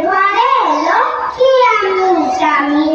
ঘরে লক্ষ্মী আমি স্বামী?